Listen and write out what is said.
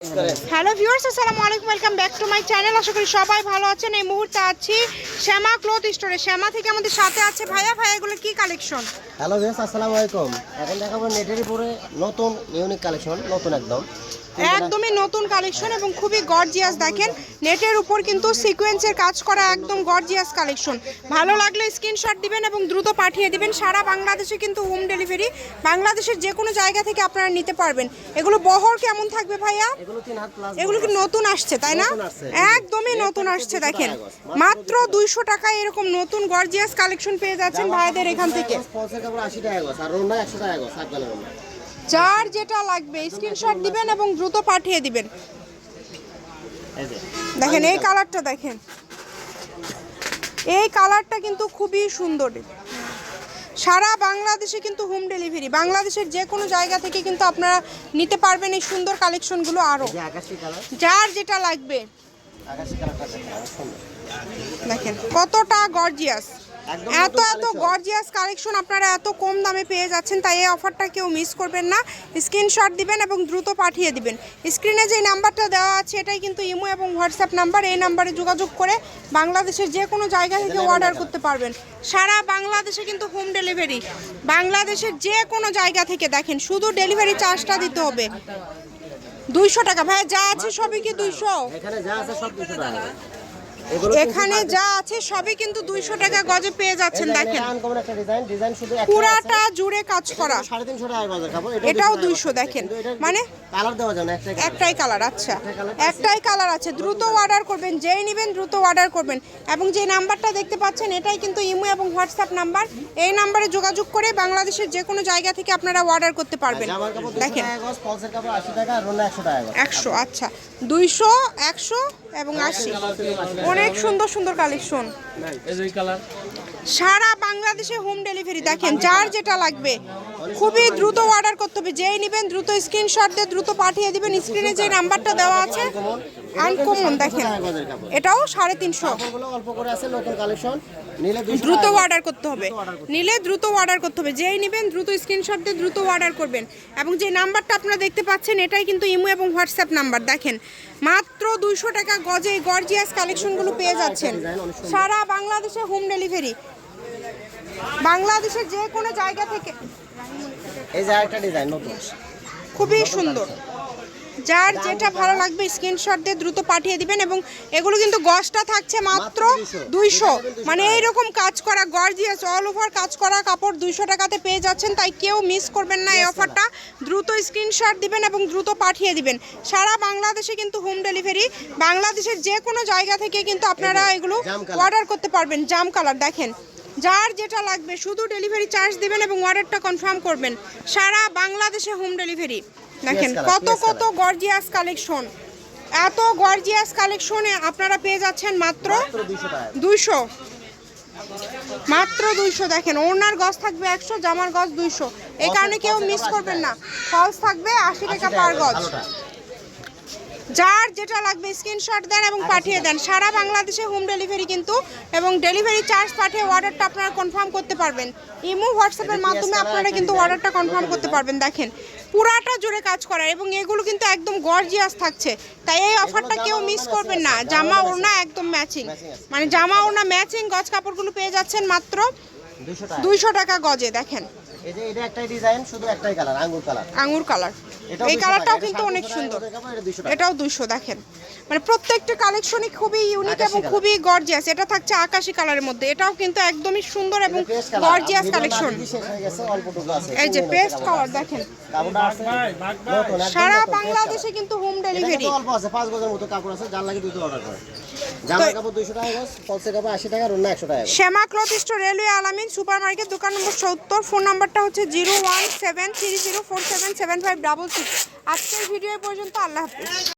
Hello viewers আসসালামু আলাইকুম welcome back to my channel আশা করি সবাই ভালো আছেন। এই মুহূর্তে আছি শ্যামা ক্লথ স্টোরে শ্যামা থেকে আমাদের সাথে আছে ভাইয়া। ভাইয়া, এগুলো কি কালেকশন হ্যালো ভিউয়ার্স আসসালামু আলাইকুম। এখন দেখাবো নেটের উপরে নতুন ইউনিক কালেকশন নতুন একদম। একদমই নতুন কালেকশন এবং খুবই গর্জিয়াস দেখেন। নেটের উপর কিন্তু সিকোয়েন্সের কাজ করা একদম গর্জিয়াস কালেকশন ভালো লাগলে স্ক্রিনশট দিবেন এবং দ্রুত পাঠিয়ে দিবেন। সারা বাংলাদেশে কিন্তু হোম ডেলিভারি বাংলাদেশের যে কোনো জায়গা থেকে আপনারা নিতে পারবেন। এগুলো বহর কেমন থাকবে ভাইয়া? এগুলো কি নতুন আসছে তাই না? একদমই নতুন আসছে দেখেন। মাত্র দুইশো টাকায় এরকম নতুন গর্জিয়াস কালেকশন পেয়ে যাচ্ছেন ভাইদের এখান থেকে। যার যেটা লাগবে স্ক্রিনশট দিবেন এবং দ্রুত পাঠিয়ে দিবেন। দেখেন এই কালারটা দেখেন। এই কালারটা কিন্তু খুবই সুন্দর। সারা বাংলাদেশে কিন্তু হোম ডেলিভারি বাংলাদেশের যে কোনো জায়গা থেকে কিন্তু আপনারা নিতে পারবেন এই সুন্দর কালেকশনগুলো আরও যার যেটা লাগবে। দেখেন কতটা গর্জিয়াস এত এত গর্জিয়াস কালেকশন আপনারা এত কম দামে পেয়ে যাচ্ছেন তাই এই অফারটা কেউ মিস করবেন না। স্ক্রিনশট দিবেন এবং দ্রুত পাঠিয়ে দিবেন। স্ক্রিনে যে নাম্বারটা দেওয়া আছে এটাই কিন্তু ইমো এবং হোয়াটসঅ্যাপ নাম্বার। এই নাম্বারে যোগাযোগ করে বাংলাদেশের যে কোনো জায়গা থেকে অর্ডার করতে পারবেন। সারা বাংলাদেশে কিন্তু হোম ডেলিভারি বাংলাদেশের যে কোনো জায়গা থেকে দেখেন শুধু ডেলিভারি চার্জটা দিতে হবে। দুইশো টাকা। ভাই যা আছে সবই কি দুইশো? এখানে যা আছে সব দুশো টাকা। এখানে যা আছে সবই কিন্তু দুইশো টাকা গজে পেয়ে যাচ্ছেন দেখেন পুরাটা জুড়ে কাজ করা। এটাও 200 দেখেন। মানে? একটাই কালার আচ্ছা। একটাই কালার আছে। দ্রুত অর্ডার করবেন যেই নেবেন দ্রুত অর্ডার করবেন। এবং যে নাম্বারটা দেখতে পাচ্ছেন এটাই কিন্তু ইমো এবং হোয়াটসঅ্যাপ নাম্বার। এই নাম্বারে যোগাযোগ করে বাংলাদেশের যে কোনো জায়গা থেকে আপনারা অর্ডার করতে পারবেন। দেখেন। একশো আচ্ছা। দুইশো একশো এবং আশি। অনেক সুন্দর সুন্দর কালেকশন সারা বাংলাদেশে হোম ডেলিভারি দেখেন যার যেটা লাগবে। খুবই দ্রুত অর্ডার করতে হবে। যেই নেবেন দ্রুত স্ক্রিনশট দিয়ে দ্রুত পাঠিয়ে দিবেন। স্ক্রিনে যে নাম্বারটা দেওয়া আছে আনকমন দেখেন। এটাও সাড়ে তিনশো। দ্রুত অর্ডার করতে হবে। নিলে দ্রুত অর্ডার করতে হবে। যেই নেবেন দ্রুত স্ক্রিনশট দিয়ে দ্রুত অর্ডার করবেন। এবং যে নাম্বারটা আপনারা দেখতে পাচ্ছেন, এটাই কিন্তু ইমো এবং হোয়াটসঅ্যাপ নাম্বার দেখেন, মাত্র দুইশো টাকা গজে গর্জিয়াস কালেকশনগুলো পেয়ে যাচ্ছেন। সারা বাংলাদেশে হোম ডেলিভারি বাংলাদেশের যে কোনো জায়গা থেকে এই যে একটা ডিজাইন নতুন। খুবই সুন্দর। যার যেটা ভালো লাগবে স্ক্রিনশট দিয়ে দ্রুত পাঠিয়ে দিবেন এবং এগুলো কিন্তু গজটা থাকছে মাত্র মাত্র 200 দুইশো। মানে এইরকম কাজ করা গর্জিয়াস অল ওভার কাজ করা কাপড় দুইশো টাকাতে পেয়ে যাচ্ছেন তাই কেউ মিস করবেন না এই অফারটা দ্রুত স্ক্রিনশট দিবেন এবং দ্রুত পাঠিয়ে দিবেন। সারা বাংলাদেশে কিন্তু হোম ডেলিভারি বাংলাদেশের যে কোনো জায়গা থেকে কিন্তু আপনারা এগুলো অর্ডার করতে পারবেন জাম কালার দেখেন। যার যেটা লাগবে শুধু ডেলিভারি চার্জ দিবেন এবং অর্ডারটা কনফার্ম করবেন। সারা বাংলাদেশে হোম ডেলিভারি দেখেন কত কত গর্জিয়াস কালেকশন এত গর্জিয়াস কালেকশনে আপনারা পেয়ে যাচ্ছেন মাত্র দুইশো মাত্র দুইশো দেখেন ওনার গজ থাকবে একশো জামার গজ দুইশো। এই কারণে কেউ মিস করবেন না। ফলস থাকবে আশি টাকা পার গজ। যার যেটা লাগবে স্ক্রিনশট দেন এবং পাঠিয়ে দেন। সারা বাংলাদেশে হোম ডেলিভারি কিন্তু এবং ডেলিভারি চার্জ পাঠিয়ে অর্ডারটা আপনারা কনফার্ম করতে পারবেন। ইমো হোয়াটসঅ্যাপের মাধ্যমে আপনারা কিন্তু অর্ডারটা কনফার্ম করতে পারবেন। দেখেন পুরাটা জুড়ে কাজ করা এবং এগুলো কিন্তু একদম গর্জিয়াস থাকছে। তাই এই অফারটা কেউ মিস করবেন না। জামা ওড়না একদম ম্যাচিং মানে জামা ওড়না ম্যাচিং গজ কাপড়গুলো পেয়ে যাচ্ছেন মাত্র দুইশো টাকা গজে দেখেন। এই যে এটা একটাই ডিজাইন শুধু একটাই কালার আঙ্গুর কালার আঙুর কালার এটাও এই কালারটাও কিন্তু অনেক সুন্দর। টাকা কাপড়, এটা 200 টাকা। এটাও দুইশো দেখেন। মানে প্রত্যেকটা কালেকশনই খুবই ইউনিক এবং। খুবই গর্জিয়াস এটা থাকছে আকাশি কালারের মধ্যে। এটাও কিন্তু একদমই সুন্দর এবং গর্জিয়াস কালেকশন। এই যে পেস্ট কালার দেখেন। সারা বাংলাদেশে কিন্তু হোম ডেলিভারি অল্প আছে, পাঁচ গজের মতো কাপড় আছে, যার লাগে দুটো order করে। জামার কাপড় 200 টাকা গজ, false এর কাপড় 80 টাকা, আর অন্য 100 টাকা গজ। Shyama cloth store railway Alamin super market দোকান নম্বর সত্তর ফোন নাম্বারটা হচ্ছে zero one seven three zero four seven seven five double six. আজকের ভিডিও পর্যন্ত আল্লাহ হাফিজ।